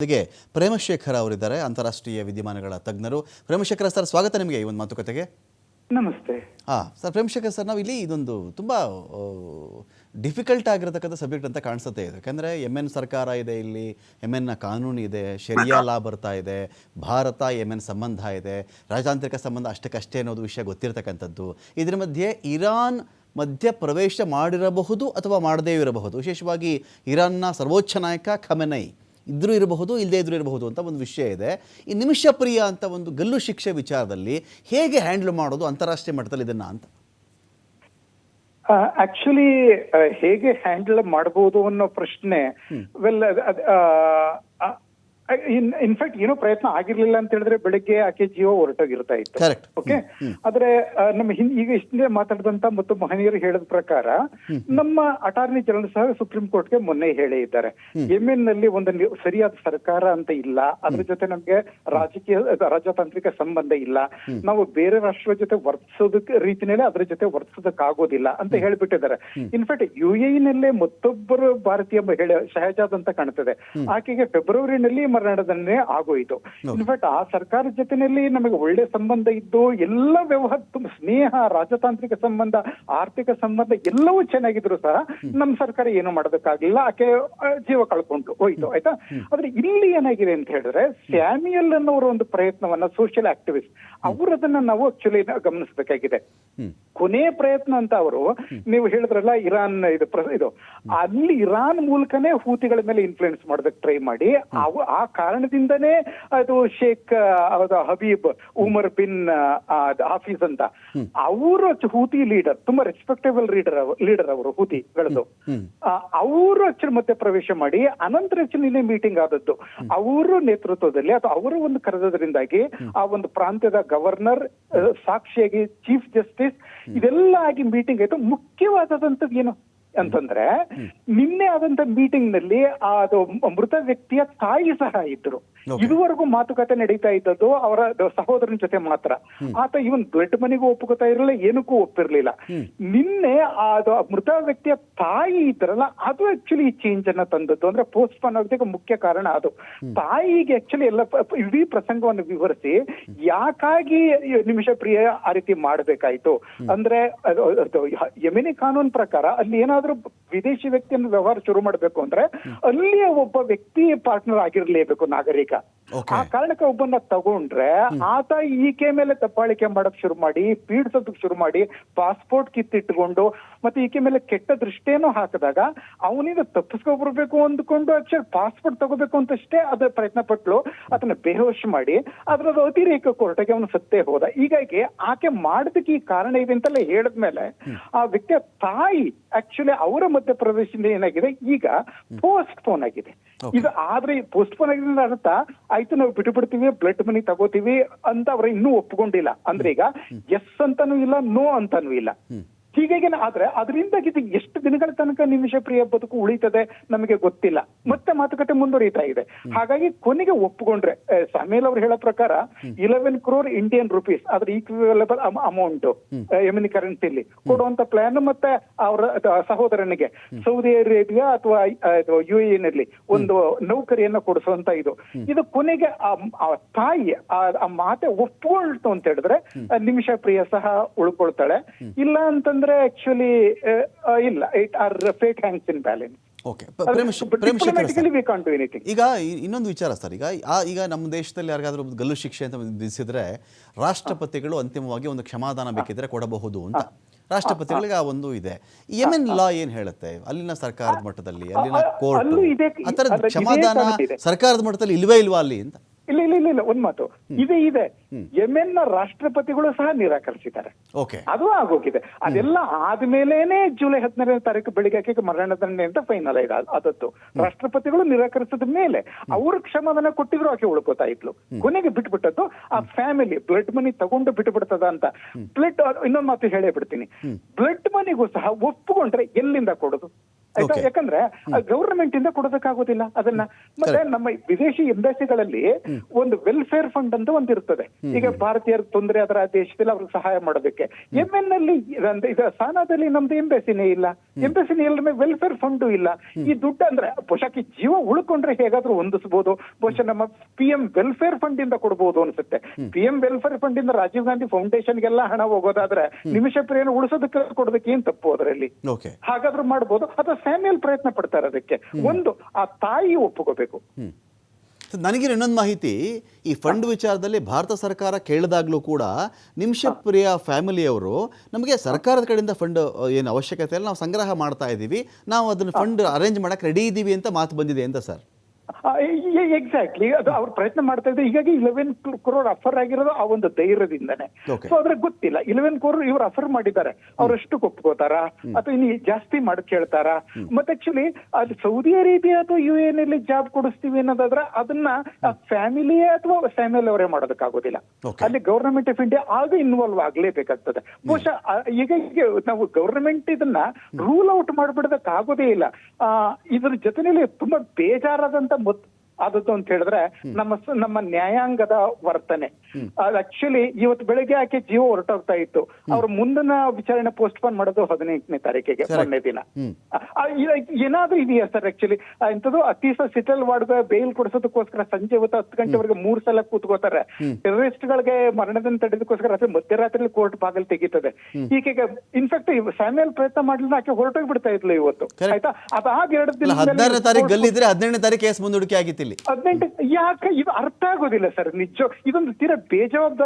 ಜೊತೆಗೆ ಪ್ರೇಮಶೇಖರ್ ಅವರಿದ್ದಾರೆ ಅಂತಾರಾಷ್ಟ್ರೀಯ ವಿದ್ಯಮಾನಗಳ ತಜ್ಞರು. ಪ್ರೇಮಶೇಖರ ಸರ್ ಸ್ವಾಗತ ನಿಮಗೆ ಈ ಒಂದು ಮಾತುಕತೆಗೆ. ನಮಸ್ತೆ. ಹಾ ಸರ್ ಪ್ರೇಮಶೇಖರ್ ಸರ್ ನಾವು ಇಲ್ಲಿ ಇದೊಂದು ತುಂಬ ಡಿಫಿಕಲ್ಟ್ ಆಗಿರತಕ್ಕಂಥ ಸಬ್ಜೆಕ್ಟ್ ಅಂತ ಕಾಣಿಸುತ್ತೆ. ಇದು ಯಾಕಂದರೆ ಎಂ ಎನ್ ಸರ್ಕಾರ ಇದೆ ಇಲ್ಲಿ ಎಂ ಎನ್ನ ಕಾನೂನು ಇದೆ ಶರಿಯಾ ಲಾ ಬರ್ತಾ ಇದೆ ಭಾರತ ಎಂ ಎನ್ ಸಂಬಂಧ ಇದೆ ರಾಜತಾಂತ್ರಿಕ ಸಂಬಂಧ ಅಷ್ಟಕ್ಕಷ್ಟೇ ಅನ್ನೋದು ವಿಷಯ ಗೊತ್ತಿರತಕ್ಕಂಥದ್ದು. ಇದರ ಮಧ್ಯೆ ಇರಾನ್ ಮಧ್ಯ ಪ್ರವೇಶ ಮಾಡಿರಬಹುದು ಅಥವಾ ಮಾಡದೇ ಇರಬಹುದು. ವಿಶೇಷವಾಗಿ ಇರಾನ್ನ ಸರ್ವೋಚ್ಚ ನಾಯಕ ಖಮೆನೈ. ಇದ್ರೂ ಇರಬಹುದು ಇಲ್ಲದೇ ಇದ್ರೂ ಇರಬಹುದು ಅಂತ ಒಂದು ವಿಷಯ ಇದೆ. ಈ ನಿಮಿಷ ಪ್ರಿಯ ಅಂತ ಒಂದು ಗಲ್ಲು ಶಿಕ್ಷೆ ವಿಚಾರದಲ್ಲಿ ಹೇಗೆ ಹ್ಯಾಂಡಲ್ ಮಾಡೋದು ಅಂತಾರಾಷ್ಟ್ರೀಯ ಮಟ್ಟದಲ್ಲಿ ಇದನ್ನ ಅಂತ? ಆಕ್ಚುಲಿ ಹೇಗೆ ಹ್ಯಾಂಡಲ್ ಮಾಡಬಹುದು ಅನ್ನೋ ಪ್ರಶ್ನೆ ವೆಲ್ ಇನ್ಫ್ಯಾಕ್ಟ್ ಏನೋ ಪ್ರಯತ್ನ ಆಗಿರ್ಲಿಲ್ಲ ಅಂತ ಹೇಳಿದ್ರೆ ಬೆಳಿಗ್ಗೆ ಆಕೆ ಜೀವ ಹೊರಟೋಗಿರ್ತಾ ಇತ್ತು. ಓಕೆ ಆದ್ರೆ ನಮ್ಮ ಹಿಂದ್ ಈಗ ಇಷ್ಟೇ ಮಾತಾಡಿದಂತ ಮತ್ತು ಮಹನೀಯರು ಹೇಳಿದ ಪ್ರಕಾರ ನಮ್ಮ ಅಟಾರ್ನಿ ಜನರಲ್ ಸಹ ಸುಪ್ರೀಂ ಕೋರ್ಟ್ಗೆ ಮೊನ್ನೆ ಹೇಳೇ ಇದ್ದಾರೆ. ಎನ್ನಲ್ಲಿ ಒಂದು ಸರಿಯಾದ ಸರ್ಕಾರ ಅಂತ ಇಲ್ಲ. ಅದ್ರ ಜೊತೆ ನಮ್ಗೆ ರಾಜಕೀಯ ರಾಜತಾಂತ್ರಿಕ ಸಂಬಂಧ ಇಲ್ಲ. ನಾವು ಬೇರೆ ರಾಷ್ಟ್ರ ಜೊತೆ ವರ್ತಿಸೋದಕ್ಕೆ ರೀತಿನಲ್ಲಿ ಅದ್ರ ಜೊತೆ ವರ್ತಿಸೋದಕ್ಕಾಗೋದಿಲ್ಲ ಅಂತ ಹೇಳ್ಬಿಟ್ಟಿದ್ದಾರೆ. ಇನ್ಫ್ಯಾಕ್ಟ್ ಯು ನಲ್ಲೇ ಮತ್ತೊಬ್ಬರು ಭಾರತೀಯ ಮಹಿಳೆ ಶಹಜಾದ್ ಅಂತ ಕಾಣ್ತದೆ. ಆಕೆಗೆ ಫೆಬ್ರವರಿನಲ್ಲಿ ಮರಣದಂಡನೆ ಆಗೋಯ್ತು. ಇನ್ಫ್ಯಾಕ್ಟ್ ಆ ಸರ್ಕಾರದ ಜೊತೆನಲ್ಲಿ ನಮಗೆ ಒಳ್ಳೆ ಸಂಬಂಧ ಇದ್ದು ಎಲ್ಲ ವ್ಯವಹಾರ ತುಂಬ ಸ್ನೇಹ ರಾಜತಾಂತ್ರಿಕ ಸಂಬಂಧ ಆರ್ಥಿಕ ಸಂಬಂಧ ಎಲ್ಲವೂ ಚೆನ್ನಾಗಿದ್ರು ಸಹ ನಮ್ಮ ಸರ್ಕಾರ ಏನು ಮಾಡೋದಕ್ಕಾಗಲಿಲ್ಲ. ಆಕೆ ಜೀವ ಕಳ್ಕೊಂಡು ಹೋಯ್ತು ಆಯ್ತಾ? ಆದ್ರೆ ಇಲ್ಲಿ ಏನಾಗಿದೆ ಅಂತ ಹೇಳಿದ್ರೆ ಸ್ಯಾಮಿಯಲ್ ಅನ್ನೋರ ಒಂದು ಪ್ರಯತ್ನವನ್ನ ಸೋಷಿಯಲ್ ಆಕ್ಟಿವಿಸ್ಟ್ ಅವರದನ್ನ ನಾವು ಆಕ್ಚುಲಿ ಗಮನಿಸಬೇಕಾಗಿದೆ. ಕೊನೆ ಪ್ರಯತ್ನ ಅಂತ ಅವರು ನೀವು ಹೇಳಿದ್ರಲ್ಲ ಇರಾನ್ ಇದು ಪ್ರ- ಇದು. ಅಲ್ಲಿ ಇರಾನ್ ಮೂಲಕನೇ ಹೂತಿಗಳ ಮೇಲೆ ಇನ್ಫ್ಲುಯೆನ್ಸ್ ಮಾಡೋದಕ್ಕೆ ಟ್ರೈ ಮಾಡಿ ಆ ಕಾರಣದಿಂದನೇ ಅದು Sheikh Habib Umar bin Hafiz ಅಂತ. ಅವರ ಹೂತಿ ಲೀಡರ್ ತುಂಬಾ ರೆಸ್ಪೆಕ್ಟೇಬಲ್ ಲೀಡರ್ ಲೀಡರ್ ಅವರು ಹೂತಿಗಳದ್ದು ಅವರು ಅಚ್ಚರ ಮತ್ತೆ ಪ್ರವೇಶ ಮಾಡಿ ಅನಂತರ ನಿನ್ನೆ ಮೀಟಿಂಗ್ ಆದದ್ದು. ಅವರ ನೇತೃತ್ವದಲ್ಲಿ ಅಥವಾ ಅವರ ಒಂದು ಕರೆದದ್ರಿಂದಾಗಿ ಆ ಒಂದು ಪ್ರಾಂತ್ಯದ ಗವರ್ನರ್ ಸಾಕ್ಷಿಯಾಗಿ ಚೀಫ್ ಜಸ್ಟಿಸ್ ಇದೆಲ್ಲ ಆಗಿ ಮೀಟಿಂಗ್ ಆಯ್ತು. ಮುಖ್ಯವಾದದಂತದ್ದು ಏನು? ಅಂತಂದ್ರೆ ನಿನ್ನೆ ಆದಂತ ಮೀಟಿಂಗ್ನಲ್ಲಿ ಆ ಅದು ಮೃತ ವ್ಯಕ್ತಿಯ ತಾಯಿ ಸಹ ಇದ್ರು. ಇದುವರೆಗೂ ಮಾತುಕತೆ ನಡೀತಾ ಇದ್ದದ್ದು ಅವರ ಸಹೋದರನ ಜೊತೆ ಮಾತ್ರ. ಆತ ಇವನ್ ದೊಡ್ಡ ಮನೆಗೂ ಒಪ್ಪುಕೊತಾ ಇರಲಿಲ್ಲ ಏನಕ್ಕೂ ಒಪ್ಪಿರ್ಲಿಲ್ಲ. ನಿನ್ನೆ ಆ ಅದು ಮೃತ ವ್ಯಕ್ತಿಯ ತಾಯಿ ಇದ್ರಲ್ಲ ಅದು ಆಕ್ಚುಲಿ ಈ ಚೇಂಜ್ ಅನ್ನ ತಂದದ್ದು. ಅಂದ್ರೆ ಪೋಸ್ಟ್ ಪೋನ್ ಆಗೋದಕ್ಕೆ ಮುಖ್ಯ ಕಾರಣ ಅದು. ತಾಯಿಗೆ ಆಕ್ಚುಲಿ ಎಲ್ಲ ಇಡೀ ಪ್ರಸಂಗವನ್ನು ವಿವರಿಸಿ ಯಾಕಾಗಿ ನಿಮಿಷ ಪ್ರಿಯ ಆ ರೀತಿ ಮಾಡ್ಬೇಕಾಯ್ತು. ಅಂದ್ರೆ ಅದು- ಅದು ಯಮಿನಿ ಕಾನೂನು ಪ್ರಕಾರ ಅಲ್ಲಿ ಏನಾದ್ರೂ ವಿದೇಶಿ ವ್ಯಕ್ತಿಯನ್ನು ವ್ಯವಹಾರ ಶುರು ಮಾಡಬೇಕು ಅಂದ್ರೆ ಅಲ್ಲಿಯ ಒಬ್ಬ ವ್ಯಕ್ತಿ ಪಾರ್ಟ್ನರ್ ಆಗಿರ್ಲೇಬೇಕು ನಾಗರಿಕ. ಆ ಕಾರಣಕ್ಕೆ ಒಬ್ಬನ್ನ ತಗೊಂಡ್ರೆ ಆತ ಈಕೆ ಮೇಲೆ ದಬ್ಬಾಳಿಕೆ ಮಾಡಕ್ ಶುರು ಮಾಡಿ ಪೀಡಿಸೋದಕ್ ಶುರು ಮಾಡಿ ಪಾಸ್ಪೋರ್ಟ್ ಕಿತ್ತಿಟ್ಕೊಂಡು ಮತ್ತೆ ಈಕೆ ಮೇಲೆ ಕೆಟ್ಟ ದೃಷ್ಟಿಯನ್ನು ಹಾಕಿದಾಗ ಅವನಿಂದ ತಪ್ಪಿಸ್ಕೊಬರ್ಬೇಕು ಅಂದ್ಕೊಂಡು ಆಕ್ಚುಲಿ ಪಾಸ್ಪೋರ್ಟ್ ತಗೋಬೇಕು ಅಂತಷ್ಟೇ ಅದ ಪ್ರಯತ್ನ ಪಟ್ಲು. ಅದನ್ನ ಬೇಹೋಶ್ ಮಾಡಿ ಅದ್ರದ್ದು ಅತಿರೇಕ ಕೋರ್ಟಗೆ ಅವನು ಸತ್ತೇ ಹೋದ. ಹೀಗಾಗಿ ಆಕೆ ಮಾಡದಕ್ಕೆ ಈ ಕಾರಣ ಇದೆ ಅಂತೆಲ್ಲ ಹೇಳಿದ್ಮೇಲೆ ಆ ವ್ಯಕ್ತಿಯ ತಾಯಿ ಆಕ್ಚುಲಿ ಅವರ ಮಧ್ಯ ಪ್ರವೇಶದಿಂದ ಏನಾಗಿದೆ? ಈಗ ಪೋಸ್ಟ್ ಪೋನ್ ಆಗಿದೆ. ಇದು ಆದ್ರೆ ಪೋಸ್ಟ್ ಪೋನ್ ಆಗಿದೆ ಅಂದ್ರೆ ಅರ್ಥ ಆಯ್ತು ನಾವು ಬಿಟ್ಟು ಬಿಡ್ತೀವಿ ಬ್ಲಡ್ ಮನಿ ತಗೋತೀವಿ ಅಂತ ಅವ್ರ ಇನ್ನೂ ಒಪ್ಕೊಂಡಿಲ್ಲ. ಅಂದ್ರೆ ಈಗ ಎಸ್ ಅಂತಾನೂ ಇಲ್ಲ ನೋ ಅಂತಾನೂ ಇಲ್ಲ. ಹೀಗಾಗಿ ಆದ್ರೆ ಅದರಿಂದ ಇದು ಎಷ್ಟು ದಿನಗಳ ತನಕ ನಿಮಿಷ ಪ್ರಿಯ ಬದುಕು ಉಳಿತದೆ ನಮಗೆ ಗೊತ್ತಿಲ್ಲ. ಮತ್ತೆ ಮಾತುಕತೆ ಮುಂದುವರಿತಾ ಇದೆ. ಹಾಗಾಗಿ ಕೊನೆಗೆ ಒಪ್ಪಿಕೊಂಡ್ರೆ ಸಮೇಲ್ ಅವ್ರು ಹೇಳೋ ಪ್ರಕಾರ ಇಲೆವೆನ್ ಕ್ರೋರ್ ಇಂಡಿಯನ್ ರುಪೀಸ್ ಅದ್ರ ಈಕ್ವಲೇಬಲ್ ಅಮೌಂಟ್ ಎಮಿನಿ ಕರೆನ್ಸಿಲಿ ಕೊಡುವಂತ ಪ್ಲಾನ್ ಮತ್ತೆ ಅವರ ಸಹೋದರನಿಗೆ. ಸೌದಿ ಅರೇಬಿಯಾ ಅಥವಾ ಯು ಎ ನಲ್ಲಿ ಒಂದು ನೌಕರಿಯನ್ನ ಕೊಡಿಸುವಂತ ಇದು. ಇದು ಕೊನೆಗೆ ಆ ತಾಯಿ ಆ ಆ ಮಾತೆ ಒಪ್ಪಿಕೊಳ್ತು ಅಂತ ಹೇಳಿದ್ರೆ ನಿಮಿಷ ಪ್ರಿಯ ಸಹ ಉಳ್ಕೊಳ್ತಾಳೆ. ಇಲ್ಲ ಅಂತಂದ್ರೆ ಆಕ್ಚುಲಿ ಇಲ್ಲ. It are fake hangs in balance okay ಈಗ ಇನ್ನೊಂದು ವಿಚಾರ ಸರ್. ಈಗ ಈಗ ನಮ್ಮ ದೇಶದಲ್ಲಿ ಯಾರಿಗಾದ್ರೂ ಗಲ್ಲು ಶಿಕ್ಷೆ ಅಂತ ವಿಧಿಸಿದ್ರೆ ರಾಷ್ಟ್ರಪತಿಗಳು ಅಂತಿಮವಾಗಿ ಒಂದು ಕ್ಷಮಾದಾನ ಬೇಕಿದ್ರೆ ಕೊಡಬಹುದು ಅಂತ. ರಾಷ್ಟ್ರಪತಿಗಳಿಗೆ ಆ ಒಂದು ಇದೆ. ಯೆಮೆನ್ ಲಾ ಏನ್ ಹೇಳುತ್ತೆ? ಅಲ್ಲಿನ ಸರ್ಕಾರದ ಮಟ್ಟದಲ್ಲಿ ಅಲ್ಲಿನ ಕೋರ್ಟ್ ಆ ಥರದ ಕ್ಷಮಾದಾನ. ಸರ್ಕಾರದ ಮಟ್ಟದಲ್ಲಿ ಇಲ್ವೇ ಇಲ್ವಾ ಅಲ್ಲಿ ಅಂತ? ಇಲ್ಲ ಇಲ್ಲ ಇಲ್ಲ ಇಲ್ಲ ಒಂದ್ ಮಾತು. ಇದೆ ಇದೆ. ಯೆಮೆನ್ನ ರಾಷ್ಟ್ರಪತಿಗಳು ಸಹ ನಿರಾಕರಿಸಿದ್ದಾರೆ. ಅದು ಆಗೋಗಿದೆ. ಅದೆಲ್ಲ ಆದ್ಮೇಲೇನೆ ಜುಲೈ ಹದಿನಾರನೇ ತಾರೀಕು ಬೆಳಿಗ್ಗೆ ಮರಣ ಮರಣದಂಡನೆ ಅಂತ ಫೈನಲ್ ಆಯ್ತು ಅದತ್ತು. ರಾಷ್ಟ್ರಪತಿಗಳು ನಿರಾಕರಿಸಿದ ಮೇಲೆ ಅವರು ಕ್ಷಮಾದಾನ ಕೊಟ್ಟಿದ್ರು ಆಕೆ ಉಳ್ಕೋತಾ ಇದ್ಲು. ಕೊನೆಗೆ ಬಿಟ್ಬಿಟ್ಟದ್ದು ಆ ಫ್ಯಾಮಿಲಿ ಬ್ಲಡ್ ಮನಿ ತಗೊಂಡು ಬಿಟ್ಬಿಡ್ತದ ಅಂತ. ಬ್ಲಡ್ ಇನ್ನೊಂದ್ ಮಾತು ಹೇಳೇ ಬಿಡ್ತೀನಿ. ಬ್ಲಡ್ ಮನಿಗೂ ಸಹ ಒಪ್ಪಿಕೊಂಡ್ರೆ ಎಲ್ಲಿಂದ ಕೊಡೋದು? ಆಯ್ತಾ. ಯಾಕಂದ್ರೆ ಗವರ್ಮೆಂಟ್ ಇಂದ ಕೊಡೋದಕ್ಕಾಗೋದಿಲ್ಲ ಅದನ್ನ. ಮತ್ತೆ ನಮ್ಮ ವಿದೇಶಿ ಎಂಬಸಿಗಳಲ್ಲಿ ಒಂದು ವೆಲ್ಫೇರ್ ಫಂಡ್ ಅಂತ ಒಂದಿರ್ತದೆ ಈಗ ಭಾರತೀಯರ ತೊಂದರೆ ಅದರ ದೇಶದಲ್ಲಿ ಅವ್ರಿಗೆ ಸಹಾಯ ಮಾಡೋದಕ್ಕೆ. ಎಂ ಎನ್ ಅಲ್ಲಿ ಸ್ಥಾನದಲ್ಲಿ ನಮ್ದು ಎಂಬಸಿನೇ ಇಲ್ಲ. ಎಂಬಸಿನೇ ವೆಲ್ಫೇರ್ ಫಂಡ್ ಇಲ್ಲ. ಈ ದುಡ್ಡು ಅಂದ್ರೆ ಬಹುಶಃ ಜೀವ ಉಳ್ಕೊಂಡ್ರೆ ಹೇಗಾದ್ರೂ ಹೊಂದಿಸಬಹುದು ಬಹುಶಃ ನಮ್ಮ ಪಿ ಎಂ ವೆಲ್ಫೇರ್ ಫಂಡ್ ಇಂದ ಕೊಡಬಹುದು ಅನ್ಸುತ್ತೆ. ಪಿ ಎಂ ವೆಲ್ಫೇರ್ ಫಂಡ್ ಇಂದ ರಾಜೀವ್ ಗಾಂಧಿ ಫೌಂಡೇಶನ್ ಗೆಲ್ಲ ಹಣ ಹೋಗೋದಾದ್ರೆ ನಿಮಿಷ ಪ್ರೇರಣೆ ಉಳಿಸೋದಕ್ಕೆ ಕೊಡೋದಕ್ಕೆ ಏನ್ ತಪ್ಪು ಅದರಲ್ಲಿ? ಹಾಗಾದ್ರೂ ಮಾಡಬಹುದು ಅಥವಾ ಸ್ಯಾಮ್ಯಲ್ ಪ್ರಯತ್ನ ಪಡ್ತಾರೆ ಅದಕ್ಕೆ. ಒಂದು ಆ ತಾಯಿ. ಸೊ ನನಗಿರೋ ಇನ್ನೊಂದು ಮಾಹಿತಿ ಈ ಫಂಡ್ ವಿಚಾರದಲ್ಲಿ ಭಾರತ ಸರ್ಕಾರ ಕೇಳಿದಾಗಲೂ ಕೂಡ ನಿಮಿಷಪ್ರಿಯ ಫ್ಯಾಮಿಲಿಯವರು ನಮಗೆ ಸರ್ಕಾರದ ಕಡೆಯಿಂದ ಫಂಡ್ ಏನು ಅವಶ್ಯಕತೆ ಇಲ್ಲ ನಾವು ಸಂಗ್ರಹ ಮಾಡ್ತಾ ಇದ್ದೀವಿ ನಾವು ಅದನ್ನು ಫಂಡ್ ಅರೇಂಜ್ ಮಾಡಕ್ಕೆ ರೆಡಿ ಇದ್ದೀವಿ ಅಂತ ಮಾತು ಬಂದಿದೆ ಅಂತ ಸರ್? ಎಕ್ಸಾಕ್ಟ್ಲಿ ಅದು ಅವ್ರು ಪ್ರಯತ್ನ ಮಾಡ್ತಾ ಇದ್ದಾರೆ ಹೀಗಾಗಿ ಇಲೆವೆನ್ ಕ್ರೋರ್ ಅಫರ್ ಆಗಿರೋದು ಆ ಒಂದು ಧೈರ್ಯದಿಂದನೇ. ಸೊ ಅದ್ರ ಗೊತ್ತಿಲ್ಲ. ಇಲೆವೆನ್ ಕ್ರೋರ್ ಇವ್ರು ಅಫರ್ ಮಾಡಿದ್ದಾರೆ. ಅವರಷ್ಟು ಒಪ್ಕೋತಾರಾ? ಅಥವಾ ಇನ್ನು ಜಾಸ್ತಿ ಮಾಡಿ ಕೇಳ್ತಾರಾ? ಮತ್ತೆ ಆಕ್ಚುಲಿ ಅದು ಸೌದಿ ಅರೇಬಿಯಾ ಅಥವಾ ಯು ಎನ್ ಅಲ್ಲಿ ಜಾಬ್ ಕೊಡಿಸ್ತೀವಿ ಅನ್ನೋದಾದ್ರೆ ಅದನ್ನ ಫ್ಯಾಮಿಲಿ ಅಥವಾ ಫ್ಯಾಮಿಲಿ ಅವರೇ ಮಾಡೋದಕ್ಕಾಗೋದಿಲ್ಲ. ಅಲ್ಲಿ ಗವರ್ನಮೆಂಟ್ ಆಫ್ ಇಂಡಿಯಾ ಆಗ ಇನ್ವಾಲ್ವ್ ಆಗ್ಲೇಬೇಕಾಗ್ತದೆ. ಬಹುಶಃ ಈಗ ಈಗ ನಾವು ಗವರ್ನಮೆಂಟ್ ಇದನ್ನ ರೂಲ್ ಔಟ್ ಮಾಡ್ಬಿಡೋದಕ್ಕಾಗೋದೇ ಇಲ್ಲ. ಆ, ಇದ್ರ ಜೊತೆನಲ್ಲಿ ತುಂಬಾ ಬೇಜಾರಾದಂತ ಮೊತ್ ಆದದ್ದು ಅಂತ ಹೇಳಿದ್ರೆ ನಮ್ಮ ನಮ್ಮ ನ್ಯಾಯಾಂಗದ ವರ್ತನೆ. ಆಕ್ಚುಲಿ ಇವತ್ತು ಬೆಳಿಗ್ಗೆ ಆಕೆ ಜೀವ ಹೊರಟೋಗ್ತಾ ಇತ್ತು. ಅವ್ರ ಮುಂದಿನ ವಿಚಾರಣೆ ಪೋಸ್ಟ್ ಪೋನ್ ಮಾಡೋದು ಹದಿನೆಂಟನೇ ತಾರೀಕಿಗೆ. ಮೊನ್ನೆ ದಿನ. ಏನಾದ್ರೂ ಇದೆಯಾ ಸರ್ ಆಕ್ಚುಲಿ ಇಂಥದ್ದು ಅತೀಸ ಸಿಟಲ್ ವಾರ್ಡ್ ಬೇಲ್ ಕೊಡಿಸೋದಕ್ಕೋಸ್ಕರ ಸಂಜೆ ಹೊತ್ತು ಹತ್ತು ಗಂಟೆವರೆಗೆ ಮೂರ್ ಸಲ ಕೂತ್ಕೋತಾರೆ. ಟೆರರಿಸ್ಟ್ ಗಳಿಗೆ ಮರಣದಿಂದ ತಡೆದಕ್ಕೋಸ್ಕರ ರಾತ್ರಿ ಮಧ್ಯರಾತ್ರಿ ಕೋರ್ಟ್ ಬಾಗಿಲು ತೆಗೀತದೆ. ಈಕೆಗೆ ಇನ್ಫ್ಯಾಕ್ಟ್ ಸ್ಯಾಮ್ಯಲ್ ಪ್ರಯತ್ನ ಮಾಡ್ಲಿಲ್ಲ ಆಕೆ ಹೊರಟೋಗಿ ಬಿಡ್ತಾ ಇದ್ಲು ಇವತ್ತು. ಆಯ್ತಾ? ಅದಾದ ಎರಡು ದಿನ ಹದಿನಾರನೇ ತಾರೀಕು ಗಲ್ಲಿದ್ರೆ ಹದಿನೆಂಟನೇ ತಾರೀಕು ಕೇಸ್ ಮುಂದೂಡಿಕೆ ಆಗಿತ್ತು ಇಲ್ಲಿ ಹದಿನೆಂಟು ಯಾಕೆ? ಇದು ಅರ್ಥ ಆಗೋದಿಲ್ಲ ಸರ್ ನಿಜ ಇದೊಂದು ತೀರಾ ಬೇಜವಾಬ್ದಾರಿ